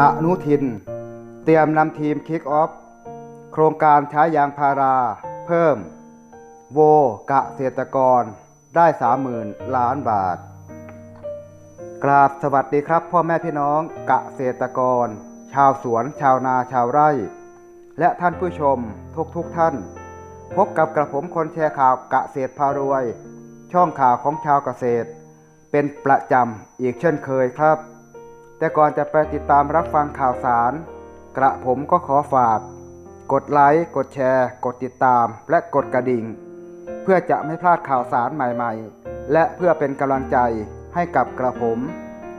อนุทิน เตรียมนำทีมคิกออฟโครงการใช้ยางพาราเพิ่ม โวกะเกษตรกรได้30,000ล้านบาท กราบสวัสดีครับ พ่อแม่พี่น้องกะเกษตรกร ชาวสวนชาวนาชาวไร่ และท่านผู้ชมทุกทุกท่าน พบกับกระผมคนแชร์ข่าวกะเกษตรพารวย ช่องข่าวของชาวเกษตร เป็นประจำอีกเช่นเคยครับ แต่ก่อนจะไปติดตามรับฟังข่าวสาร กระผมก็ขอฝาก กดไลค์กดแชร์ กดติดตามและกดกระดิ่ง เพื่อจะไม่พลาดข่าวสารใหม่ๆ และเพื่อเป็นกำลังใจให้กับกระผม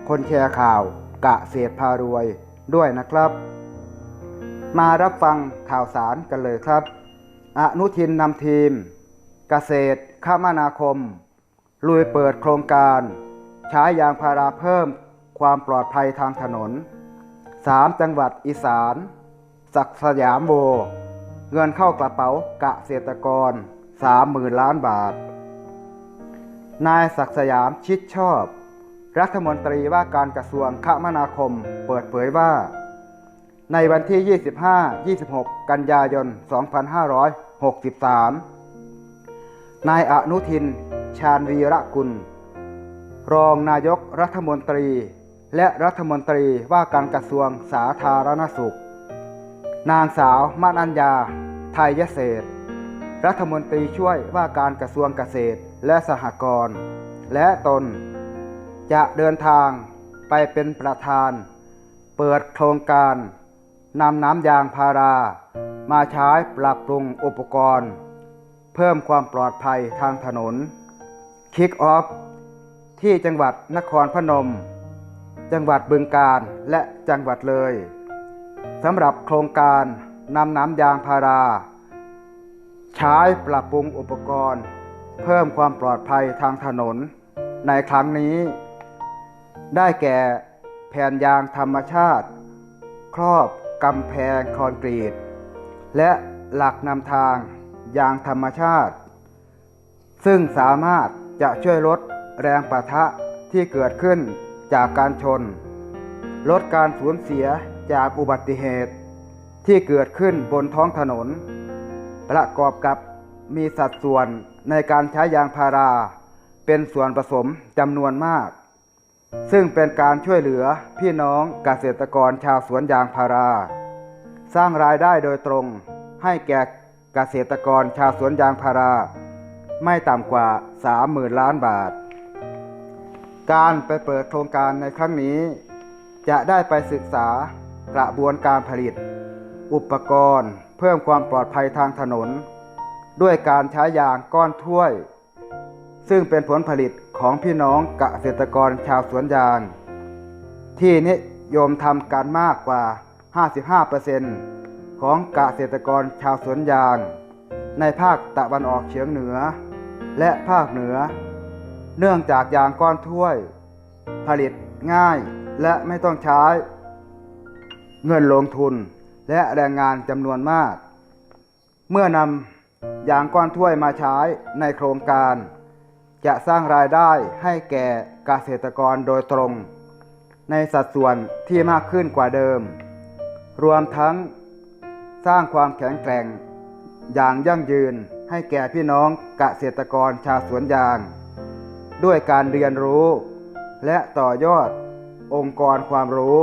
คนแชร์ข่าวกะเศษพารวยด้วยนะครับ มารับฟังข่าวสารกันเลยครับ อนุทินนำทีม เกษตรคมนาคม ลุยเปิดโครงการ ใช้ยางพาราเพิ่ม ความปลอดภัยทางถนน 3 จังหวัดอีสาน ศักสยามโบเงินเข้ากระเป๋ากะเกษตรกร 30,000 ล้านบาท นายศักสยามชิดชอบ รัฐมนตรีว่าการกระทรวงคมนาคมเปิดเผยว่า ในวันที่ 25-26 กันยายน 2563 นายอนุทิน ชาญวีระกุล รองนายกรัฐมนตรี และรัฐมนตรีว่าการกระทรวงสาธารณสุข นางสาวมานัญญา ไทยเศษฐ์รัฐมนตรีช่วยว่าการกระทรวงเกษตรและสหกรณ์ และตน จะเดินทางไปเป็นประธาน เปิดโครงการนำน้ำยางพารา มาใช้ปรับปรุงอุปกรณ์ เพิ่มความปลอดภัยทางถนน คิกออฟที่จังหวัดนครพนม จังหวัดบึงกาฬและจังหวัดเลยสำหรับโครงการนำน้ำยางพารา ใช้ปรับปรุงอุปกรณ์ เพิ่มความปลอดภัยทางถนน ในครั้งนี้ ได้แก่แผ่นยางธรรมชาติ ครอบกำแพงคอนกรีต และหลักนำทางยางธรรมชาติ ซึ่งสามารถจะช่วยลดแรงปะทะที่เกิดขึ้น จากการชน ลดการสูญเสียจากอุบัติเหตุที่เกิดขึ้นบนท้องถนน ประกอบกับมีสัดส่วนในการใช้ยางพารา เป็นส่วนผสมจำนวนมาก ซึ่งเป็นการช่วยเหลือพี่น้องเกษตรกรชาวสวนยางพารา สร้างรายได้โดยตรงให้แก่เกษตรกรชาวสวนยางพารา ไม่ต่ำกว่า 30,000 ล้านบาท การไปเปิดโครงการในครั้งนี้ จะได้ไปศึกษากระบวนการผลิต อุปกรณ์ เพิ่มความปลอดภัยทางถนน ด้วยการใช้ยางก้อนถ้วย ซึ่งเป็นผลผลิตของพี่น้องเกษตรกรชาวสวนยาง ที่นิยมทำกันมากกว่า 55%ของเกษตรกรชาวสวนยาง ในภาคตะวันออกเฉียงเหนือ และภาคเหนือ เนื่องจากยางก้อนถ้วย ผลิตง่ายและไม่ต้องใช้ เงินลงทุนและแรงงานจำนวนมาก เมื่อนำยางก้อนถ้วยมาใช้ในโครงการ จะสร้างรายได้ให้แก่เกษตรกรโดยตรง ในสัดส่วนที่มากขึ้นกว่าเดิม รวมทั้งสร้างความแข็งแกร่ง อย่างยั่งยืนให้แก่พี่น้องเกษตรกรชาวสวนยาง ด้วยการเรียนรู้ และต่อยอดองค์กรความรู้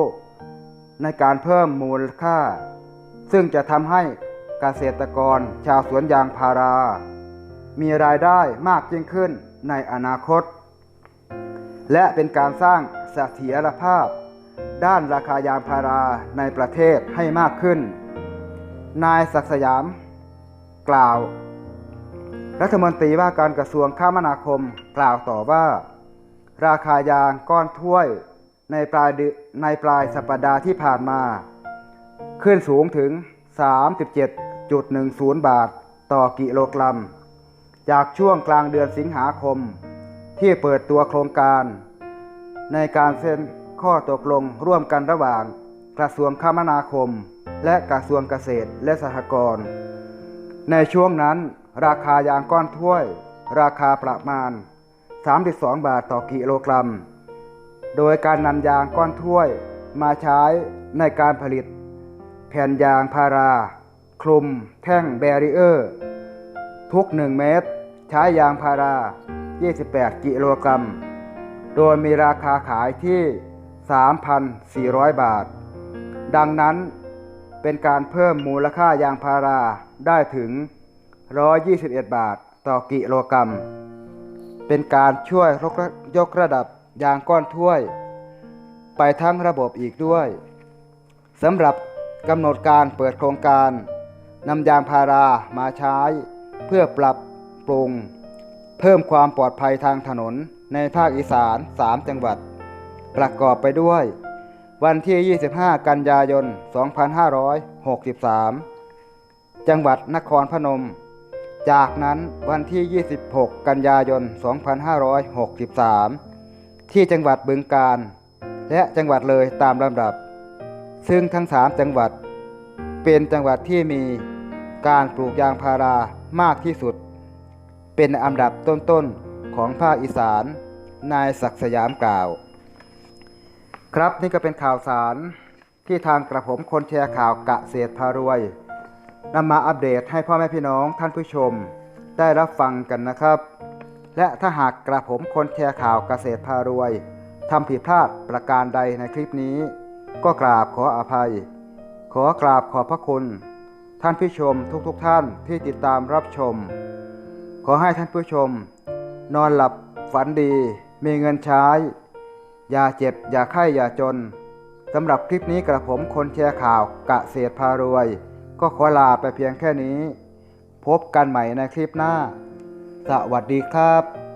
ในการเพิ่มมูลค่า ซึ่งจะทำให้เกษตรกรชาวสวนยางพารา มีรายได้มากยิ่งขึ้นในอนาคต และเป็นการสร้างเสถียรภาพ ด้านราคายางพาราในประเทศให้มากขึ้น นายศักดิ์สยาม กล่าว รัฐมนตรีว่าการกระทรวงคมนาคมกล่าวต่อว่า ราคายางก้อนถ้วยในปลายในปลายสัปดาห์ที่ผ่านมา ขึ้นสูงถึง 37.10 บาทต่อกิโลกรัม จากช่วงกลางเดือนสิงหาคม ที่เปิดตัวโครงการ ในการเซ็นข้อตกลงร่วมกันระหว่างกระทรวงคมนาคม และกระทรวงเกษตรและสหกรณ์ในช่วงนั้น ราคายางก้อนถ้วย ราคาประมาณ 32 บาทต่อกิโลกรัม โดยการนำยางก้อนถ้วย มาใช้ในการผลิต แผ่นยางพารา คลุม แท่งแบรีเออร์ ทุก 1 เมตร ใช้ยางพารา 28 กิโลกรัม โดยมีราคาขายที่ 3,400 บาท ดังนั้นเป็นการเพิ่มมูลค่ายางพาราได้ถึง 121 บาทต่อกิโลกรัม เป็นการช่วยยกระดับยางก้อนถ้วย ไปทั้งระบบอีกด้วยสำหรับกำหนดการเปิดโครงการนำยางพารามาใช้ เพื่อปรับปรุง เพิ่มความปลอดภัยทางถนนในภาคอีสาน 3 จังหวัด ประกอบไปด้วย วันที่ 25 กันยายน 2563 จังหวัดนครพนม จากนั้นวันที่ 26 กันยายน 2563 ที่จังหวัดบึงกาฬและจังหวัดเลยตามลำดับ ซึ่งทั้ง 3 จังหวัด เป็นจังหวัดที่มีการปลูกยางพารามากที่สุด เป็นอันดับต้นๆของภาคอีสาน นายศักดิ์สยามกล่าว ครับนี่ก็เป็นข่าวสารที่ทางกระผมคนแชร์ข่าวกะเศษพารวย นำมาอัปเดตให้พ่อแม่พี่น้องท่านผู้ชม ได้รับฟังกันนะครับ และถ้าหากกระผมคนแชร์ข่าวเกษตรพารวยทำผิดพลาดประการใดในคลิปนี้ ก็กราบขออภัย ขอกราบขอบพระคุณ ท่านผู้ชมทุกๆทท่านที่ติดตามรับชม ขอให้ท่านผู้ชม นอนหลับฝันดี มีเงินใช้ อย่าเจ็บ อย่าไข้อย่าจนสำหรับคลิปนี้กระผมคนแชร์ข่าวกะเศษพารวย ก็ขอลาไปเพียงแค่นี้ พบกันใหม่ในคลิปหน้า สวัสดีครับ